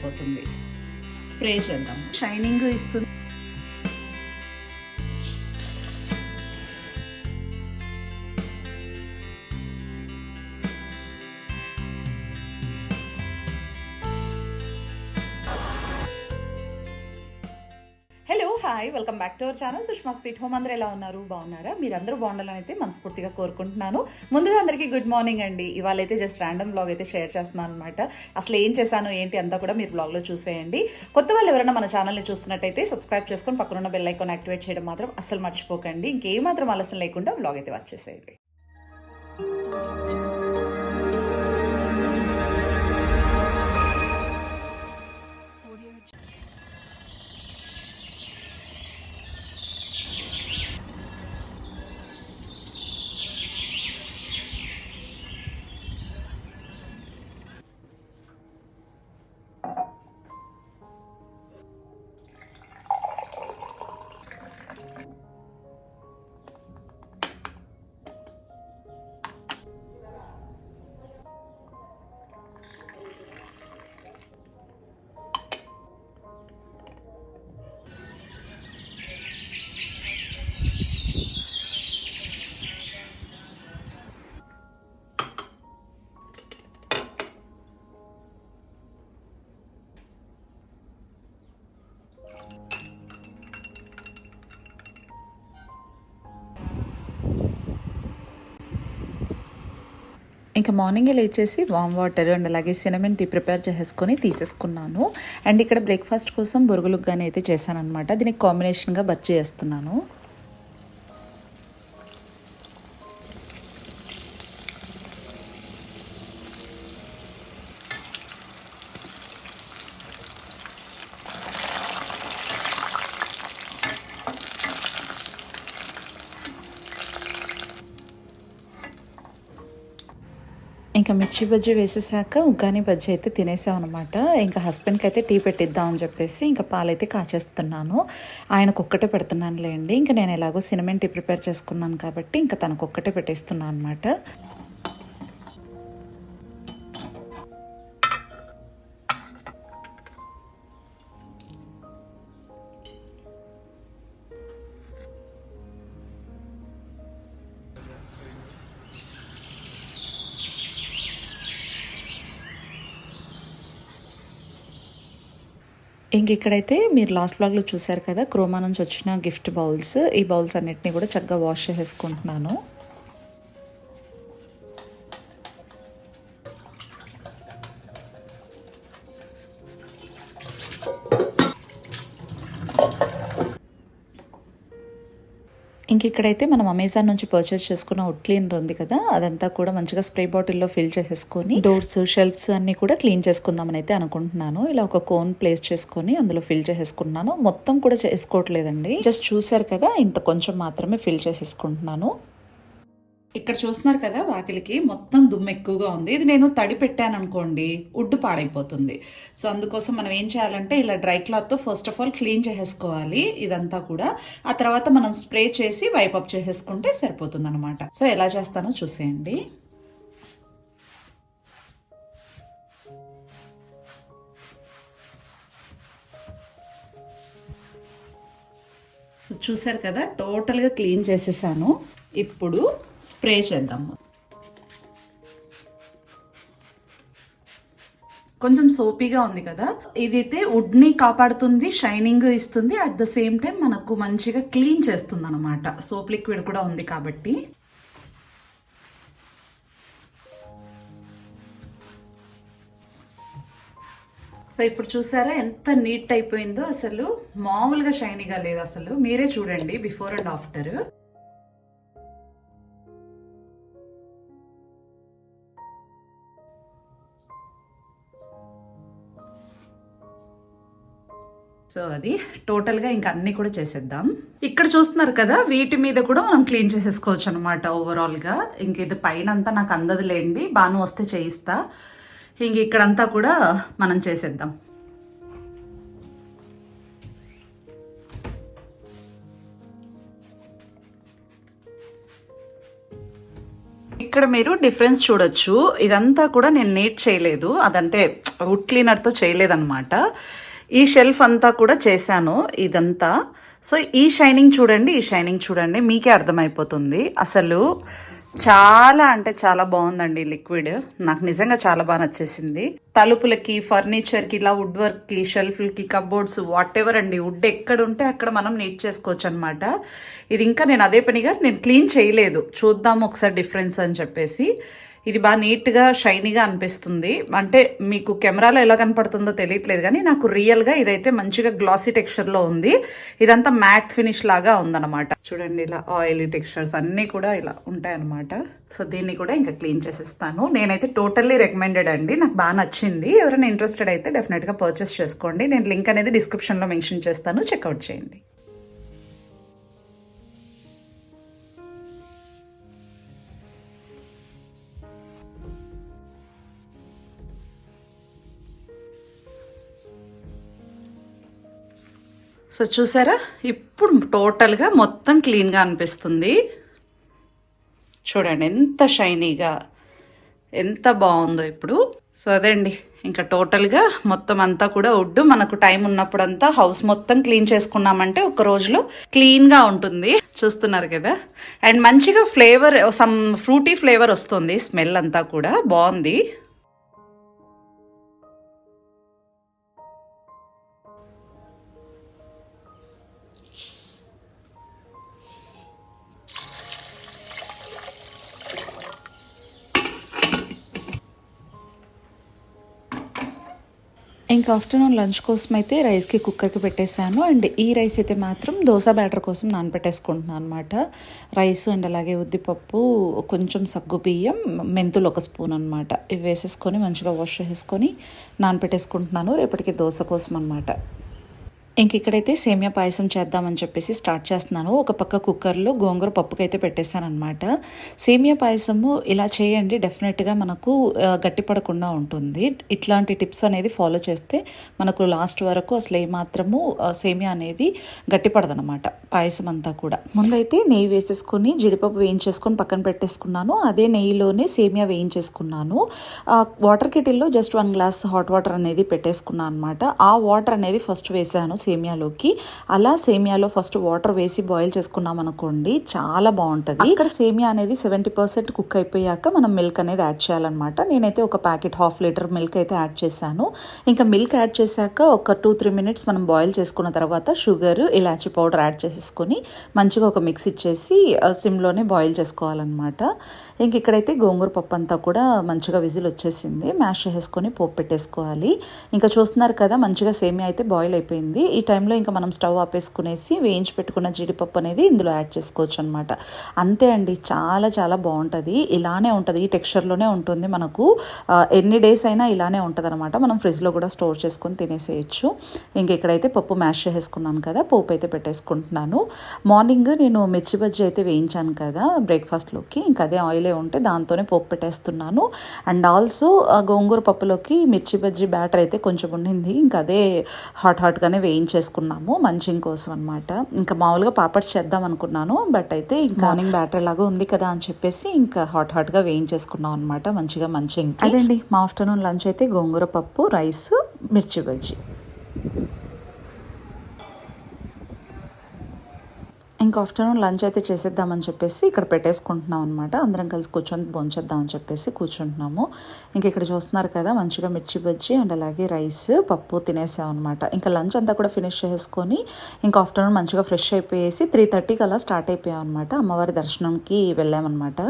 పాడైపోతుంది ప్రే చేద్దాం. షైనింగ్ ఇస్తుంది. Hi welcome back to our channel. Sushma sweet home. అందరూ ఎలా ఉన్నారు? బాగున్నారా? మీరందరూ బాగుండాలని అయితే మనస్ఫూర్తిగా కోరుకుంటున్నాను. ముందుగా అందరికీ గుడ్ మార్నింగ్ అండి. ఇవాళ అయితే జస్ట్ ర్యాండమ్ బ్లాగ్ అయితే షేర్ చేస్తున్నాను అనమాట అసలు ఏం చేశాను ఏంటి అంతా కూడా మీరు బ్లాగ్లో చూసేయండి. కొత్త వాళ్ళు ఎవరైనా మన ఛానల్ని చూస్తున్నట్టయితే సబ్స్క్రైబ్ చేసుకొని పక్కనున్న బెల్ ఐకాన్ యాక్టివేట్ చేయడం మాత్రం అస్సలు మర్చిపోకండి. ఇంకేమాత్రం ఆలస్యం లేకుండా బ్లాగ్ అయితే వచ్చేసేయండి ఇంకా మార్నింగే లేచేసి వామ్ వాటర్ అండ్ అలాగే సినమెన్ టీ ప్రిపేర్ చేసుకొని తీసేసుకున్నాను. అండ్ ఇక్కడ బ్రేక్ఫాస్ట్ కోసం బొరుగులుగానే అయితే చేశాను అనమాట దీనికి కాంబినేషన్గా బజ్జీ చేస్తున్నాను. ఇంకా మిర్చి బజ్జీ వేసేసాక ఉగ్గాని బజ్జీ అయితే తినేసాం అనమాట ఇంకా హస్బెండ్కి అయితే టీ పెట్టిద్దాం అని చెప్పేసి ఇంకా పాలైతే కాచేస్తున్నాను. ఆయనకు ఒక్కటే పెడుతున్నాను లేండి ఇంకా నేను ఎలాగో సినిమన్ టీ ప్రిపేర్ చేసుకున్నాను కాబట్టి ఇంకా తనకు ఒక్కటే పెట్టేస్తున్నాను అనమాట ఇంక ఇక్కడైతే మీరు లాస్ట్ బ్లాగ్లో చూశారు కదా క్రోమా నుంచి వచ్చిన గిఫ్ట్ బౌల్స్ ఈ బౌల్స్ అన్నిటిని కూడా చక్కగా వాష్ చేసేసుకుంటున్నాను. ఇంక ఇక్కడైతే మనం అమెజాన్ నుంచి పర్చేస్ చేసుకున్న వుడ్ క్లీనర్ ఉంది కదా అదంతా కూడా మంచిగా స్ప్రే బాటిల్లో ఫిల్ చేసేసుకొని డోర్స్ షెల్ఫ్స్ అన్ని కూడా క్లీన్ చేసుకుందామని అయితే అనుకుంటున్నాను. ఇలా ఒక కోన్ ప్లేస్ చేసుకొని అందులో ఫిల్ చేసేసుకుంటున్నాను. మొత్తం కూడా చేసుకోవట్లేదండి. జస్ట్ చూసారు కదా ఇంత కొంచెం మాత్రమే ఫిల్ చేసేసుకుంటున్నాను. ఇక్కడ చూస్తున్నారు కదా వాకిలికి మొత్తం దుమ్ము ఎక్కువగా ఉంది. ఇది నేను తడి పెట్టాను అనుకోండి ఉడ్డు పాడైపోతుంది. సో అందుకోసం మనం ఏం చేయాలంటే ఇలా డ్రై క్లాత్తో ఫస్ట్ ఆఫ్ ఆల్ క్లీన్ చేసేసుకోవాలి ఇదంతా కూడా. ఆ తర్వాత మనం స్ప్రే చేసి వైప్ అప్ చేసేసుకుంటే సరిపోతుంది అనమాట సో ఎలా చేస్తానో చూసేయండి. చూసారు కదా టోటల్గా క్లీన్ చేసేసాను. ఇప్పుడు స్ప్రే చేద్దాము కొంచెం సోపీగా ఉంది కదా? ఇదైతే వుడ్ని కాపాడుతుంది షైనింగ్ ఇస్తుంది అట్ ద సేమ్ టైం మనకు మంచిగా క్లీన్ చేస్తుంది అనమాట సోప్ లిక్విడ్ కూడా ఉంది కాబట్టి. సో ఇప్పుడు చూసారా ఎంత నీట్ అయిపోయిందో అసలు. మామూలుగా షైనీగా లేదు అసలు. మీరే చూడండి బిఫోర్ అండ్ ఆఫ్టర్. సో అది టోటల్గా ఇంకా అన్నీ కూడా చేసేద్దాం. ఇక్కడ చూస్తున్నారు కదా వీటి మీద కూడా మనం క్లీన్ చేసేసుకోవచ్చు అనమాట ఓవరాల్గా ఇంక ఇది పైన అంతా నాకు అందదులేండి బాను వస్తే చేయిస్తా. ఇంక ఇక్కడంతా కూడా మనం చేసేద్దాం. ఇక్కడ మీరు డిఫరెన్స్ చూడొచ్చు. ఇదంతా కూడా నేను నీట్ చేయలేదు. అదంటే వుడ్ క్లీనర్తో చేయలేదన్నమాట. ఈ షెల్ఫ్ అంతా కూడా చేశాను ఇదంతా. సో ఈ షైనింగ్ చూడండి ఈ షైనింగ్ చూడండి మీకే అర్థమైపోతుంది. అసలు చాలా అంటే చాలా బాగుందండి లిక్విడ్ నాకు నిజంగా చాలా బాగా నచ్చేసింది. తలుపులకి ఫర్నిచర్కి ఇలా వుడ్ వర్క్కి షెల్ఫ్లకి కబోర్డ్స్ వాట్ ఎవర్ అండి. వుడ్ ఎక్కడ ఉంటే అక్కడ మనం నీట్ చేసుకోవచ్చు అనమాట ఇది ఇంకా నేను అదే పనిగా నేను క్లీన్ చేయలేదు. చూద్దాము ఒకసారి డిఫరెన్స్ అని చెప్పేసి. ఇది బాగా నీట్గా షైనీగా అనిపిస్తుంది. అంటే మీకు కెమెరాలో ఎలా కనపడుతుందో తెలియట్లేదు కానీ నాకు రియల్గా ఇదైతే మంచిగా గ్లాసీ టెక్స్చర్లో ఉంది. ఇదంతా మ్యాట్ ఫినిష్ లాగా ఉందన్నమాట. చూడండి ఇలా ఆయిలీ టెక్స్చర్స్ అన్నీ కూడా ఇలా ఉంటాయన్నమాట. సో దీన్ని కూడా ఇంకా క్లీన్ చేసేస్తాను. నేనైతే టోటల్లీ రికమెండెడ్ అండి. నాకు బాగా నచ్చింది. ఎవరైనా ఇంట్రెస్టెడ్ అయితే డెఫినెట్గా పర్చేస్ చేసుకోండి. నేను లింక్ అనేది డిస్క్రిప్షన్లో మెన్షన్ చేస్తాను. చెక్అవుట్ చేయండి. సో చూసారా? ఇప్పుడు టోటల్గా మొత్తం క్లీన్గా అనిపిస్తుంది. చూడండి ఎంత షైనీగా ఎంత బాగుందో ఇప్పుడు. సో అదండి ఇంకా టోటల్గా మొత్తం అంతా కూడా ఉడ్డు మనకు టైం ఉన్నప్పుడంతా హౌస్ మొత్తం క్లీన్ చేసుకున్నామంటే ఒక రోజులో క్లీన్గా ఉంటుంది. చూస్తున్నారు కదా? అండ్ మంచిగా ఫ్లేవర్ సమ్ ఫ్రూటీ ఫ్లేవర్ వస్తుంది. స్మెల్ అంతా కూడా బాగుంది. ఇంకా ఆఫ్టర్నూన్ లంచ్ కోసం అయితే రైస్కి కుక్కర్కి పెట్టేశాను. అండ్ ఈ రైస్ అయితే మాత్రం దోశ బ్యాటర్ కోసం నానబెట్టేసుకుంటున్నాను అనమాట రైస్ అండ్ అలాగే ఉద్దిపప్పు కొంచెం సగ్గు బియ్యం మెంతులు ఒక స్పూన్ అనమాట ఇవి వేసేసుకొని మంచిగా వాష్ చేసుకొని నానబెట్టేసుకుంటున్నాను. రేపటికి దోశ కోసం అనమాట ఇంక ఇక్కడైతే సేమియా పాయసం చేద్దామని చెప్పేసి స్టార్ట్ చేస్తున్నాను. ఒక పక్క కుక్కర్లో గోంగూర పప్పుకైతే పెట్టేశాను అనమాట సేమియా పాయసము ఇలా చేయండి డెఫినెట్గా మనకు గట్టిపడకుండా ఉంటుంది. ఇట్లాంటి టిప్స్ అనేది ఫాలో చేస్తే మనకు లాస్ట్ వరకు అసలు ఏమాత్రము సేమియా అనేది గట్టిపడదనమాట పాయసం అంతా కూడా. ముందైతే నెయ్యి వేసేసుకొని జీడిపప్పు వేయించేసుకొని పక్కన పెట్టేసుకున్నాను. అదే నెయ్యిలోనే సేమియా వేయించేసుకున్నాను. Water కిటిల్లో just one glass hot water అనేది పెట్టేసుకున్నాను అనమాట ఆ వాటర్ అనేది ఫస్ట్ వేసాను. సేమియాలోకి. అలా సేమియాలో ఫస్ట్ వాటర్ వేసి బాయిల్ చేసుకున్నాం అనుకోండి చాలా బాగుంటుంది. ఇక్కడ సేమియా అనేది సెవెంటీ పర్సెంట్ కుక్ అయిపోయాక మనం మిల్క్ అనేది యాడ్ చేయాలన్నమాట. నేనైతే ఒక ప్యాకెట్ హాఫ్ లీటర్ మిల్క్ అయితే యాడ్ చేశాను. ఇంకా మిల్క్ యాడ్ చేశాక ఒక టూ త్రీ మినిట్స్ మనం బాయిల్ చేసుకున్న తర్వాత షుగర్ ఇలాచీ పౌడర్ యాడ్ చేసేసుకొని మంచిగా ఒక మిక్స్ ఇచ్చేసి సిమ్లోనే బాయిల్ చేసుకోవాలన్నమాట. ఇంక ఇక్కడైతే గోంగూర పప్పు అంతా కూడా మంచిగా విజిల్ వచ్చేసింది. మ్యాష్ చేసేసుకొని పోపు పెట్టేసుకోవాలి. ఇంకా చూస్తున్నారు కదా మంచిగా సేమియా అయితే బాయిల్ అయిపోయింది. ఈ ఈ టైంలో ఇంకా మనం స్టవ్ ఆపేసుకునేసి వేయించి పెట్టుకున్న జీడిపప్పు అనేది ఇందులో యాడ్ చేసుకోవచ్చు అనమాట అంతే అండి చాలా చాలా బాగుంటుంది. ఇలానే ఉంటుంది ఈ టెక్స్చర్లోనే ఉంటుంది మనకు. ఎన్ని డేస్ అయినా ఇలానే ఉంటుంది అనమాట మనం ఫ్రిడ్జ్లో కూడా స్టోర్ చేసుకొని తినేసేయచ్చు. ఇంక ఇక్కడైతే పప్పు మ్యాష్ చేసేసుకున్నాను కదా పోపు అయితే పెట్టేసుకుంటున్నాను. మార్నింగ్ నేను మిర్చి బజ్జీ అయితే వేయించాను కదా బ్రేక్ఫాస్ట్లోకి. ఇంకా అదే ఆయిలే ఉంటే దాంతోనే పోపు పెట్టేస్తున్నాను. అండ్ ఆల్సో గోంగూర పప్పులోకి మిర్చి బజ్జీ బ్యాటర్ అయితే కొంచెం ఉండింది. ఇంకా అదే హాట్ హాట్గానే వేయించేసుకున్నాము మంచింగ్ కోసం అనమాట ఇంకా మామూలుగా పాపడ్స్ చేద్దాం అనుకున్నాను బట్ అయితే ఇంకా మార్నింగ్ బ్యాటర్ లాగా ఉంది కదా అని చెప్పేసి ఇంకా హాట్ హాట్గా వేయించేసుకున్నాం అనమాట మంచిగా మంచింగ్ అదండి మా ఆఫ్టర్నూన్ లంచ్ అయితే గోంగూర పప్పు రైస్ మిర్చి బజ్జీ. ఇంకా ఆఫ్టర్నూన్ లంచ్ అయితే చేసేద్దామని చెప్పేసి ఇక్కడ పెట్టేసుకుంటున్నాం అనమాట అందరం కలిసి కూర్చొని భోంచేద్దామని చెప్పేసి కూర్చుంటున్నాము. ఇంక ఇక్కడ చూస్తున్నారు కదా మంచిగా మిర్చి బజ్జి అండ్ అలాగే రైస్ పప్పు తినేసామన్నమాట అనమాట ఇంకా లంచ్ అంతా కూడా ఫినిష్ చేసుకొని ఇంకా ఆఫ్టర్నూన్ మంచిగా ఫ్రెష్ అయిపోయేసి త్రీ థర్టీకి అలా స్టార్ట్ అయిపోయాం అనమాట అమ్మవారి దర్శనంకి వెళ్ళామన్నమాట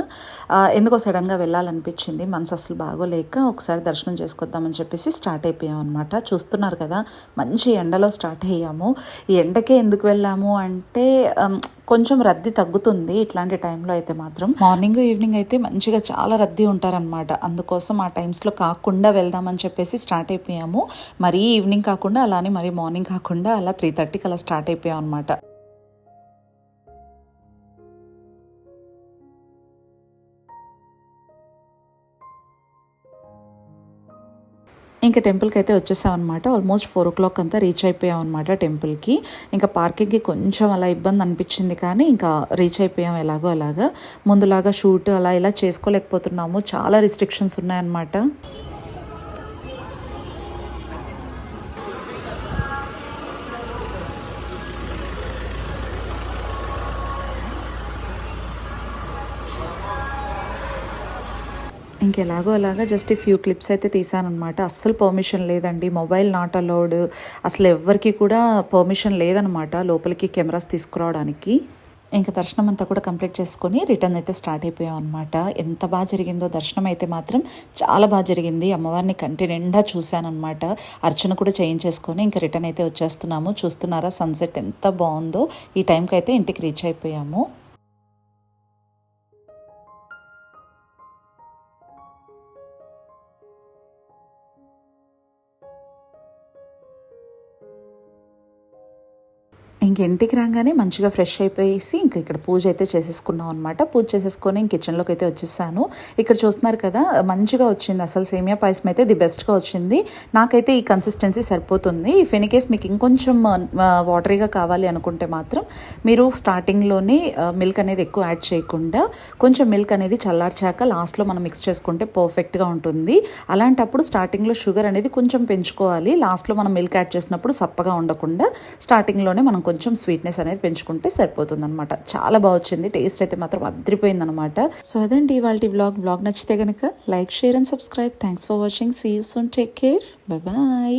ఎందుకో సడన్గా వెళ్ళాలనిపించింది మనసు అసలు బాగోలేక ఒకసారి దర్శనం చేసుకొద్దామని చెప్పేసి స్టార్ట్ అయిపోయాం అనమాట చూస్తున్నారు కదా మంచి ఎండలో స్టార్ట్ అయ్యాము. ఈ ఎండకే ఎందుకు వెళ్ళాము అంటే కొంచెం రద్దీ తగ్గుతుంది ఇట్లాంటి టైంలో అయితే మాత్రం. మార్నింగ్ ఈవినింగ్ అయితే మంచిగా చాలా రద్దీ ఉంటారనమాట అందుకోసం ఆ టైమ్స్లో కాకుండా వెళ్దామని చెప్పేసి స్టార్ట్ అయిపోయాము. మరీ ఈవినింగ్ కాకుండా అలానే మరీ మార్నింగ్ కాకుండా అలా త్రీ థర్టీకి అలా స్టార్ట్ అయిపోయాం అనమాట ఇంకా టెంపుల్కి అయితే వచ్చేసామన్నమాట ఆల్మోస్ట్ ఫోర్ ఓ క్లాక్ అంతా రీచ్ అయిపోయాం అనమాట టెంపుల్కి ఇంకా పార్కింగ్కి కొంచెం అలా ఇబ్బంది అనిపించింది కానీ ఇంకా రీచ్ అయిపోయాం ఎలాగో అలాగా. ముందులాగా షూట్ అలా ఇలా చేసుకోలేకపోతున్నాము. చాలా రిస్ట్రిక్షన్స్ ఉన్నాయన్నమాట. ఇంకెలాగో అలాగా జస్ట్ ఫ్యూ క్లిప్స్ అయితే తీసానమాట అస్సలు పర్మిషన్ లేదండి. మొబైల్ నాట్ అలౌడ్ అసలు ఎవ్వరికి కూడా పర్మిషన్ లేదనమాట లోపలికి కెమెరాస్ తీసుకురావడానికి. ఇంకా దర్శనం అంతా కూడా కంప్లీట్ చేసుకొని రిటర్న్ అయితే స్టార్ట్ అయిపోయాం అనమాట ఎంత బాగా జరిగిందో దర్శనం అయితే మాత్రం చాలా బాగా జరిగింది. అమ్మవారిని కంటి నిండా చూశానమాట అర్చన కూడా చేయించేసుకొని ఇంకా రిటర్న్ అయితే వచ్చేస్తున్నాము. చూస్తున్నారా సన్సెట్ ఎంత బాగుందో. ఈ టైంకి అయితే ఇంటికి రీచ్ అయిపోయాము. ఇంటికి రాగానే మంచిగా ఫ్రెష్ అయిపోయేసి ఇంక ఇక్కడ పూజ అయితే చేసేసుకున్నాం అనమాట పూజ చేసేసుకొని కిచెన్లోకి అయితే వచ్చేసాను. ఇక్కడ చూస్తున్నారు కదా మంచిగా వచ్చింది. అసలు సేమియా పాయసం అయితే ది బెస్ట్గా వచ్చింది. నాకైతే ఈ కన్సిస్టెన్సీ సరిపోతుంది. ఇఫ్ ఎనీ కేస్ మీకు ఇంకొంచెం వాటరీగా కావాలి అనుకుంటే మాత్రం మీరు స్టార్టింగ్లోనే మిల్క్ అనేది ఎక్కువ యాడ్ చేయకుండా కొంచెం మిల్క్ అనేది చల్లార్చాక లాస్ట్లో మనం మిక్స్ చేసుకుంటే పర్ఫెక్ట్గా ఉంటుంది. అలాంటప్పుడు స్టార్టింగ్లో షుగర్ అనేది కొంచెం పెంచుకోవాలి. లాస్ట్లో మనం మిల్క్ యాడ్ చేసినప్పుడు సప్పగా ఉండకుండా స్టార్టింగ్లోనే మనం కొంచెం కొంచెం స్వీట్నెస్ అనేది పెంచుకుంటే సరిపోతుంది అనమాట చాలా బాగా వచ్చింది. టేస్ట్ అయితే మాత్రం అదిరిపోయింది అనమాట సో అదండి ఇవాళ వ్లాగ్ బ్లాగ్ నచ్చితే కనుక like share and subscribe thanks for watching see you soon take care bye bye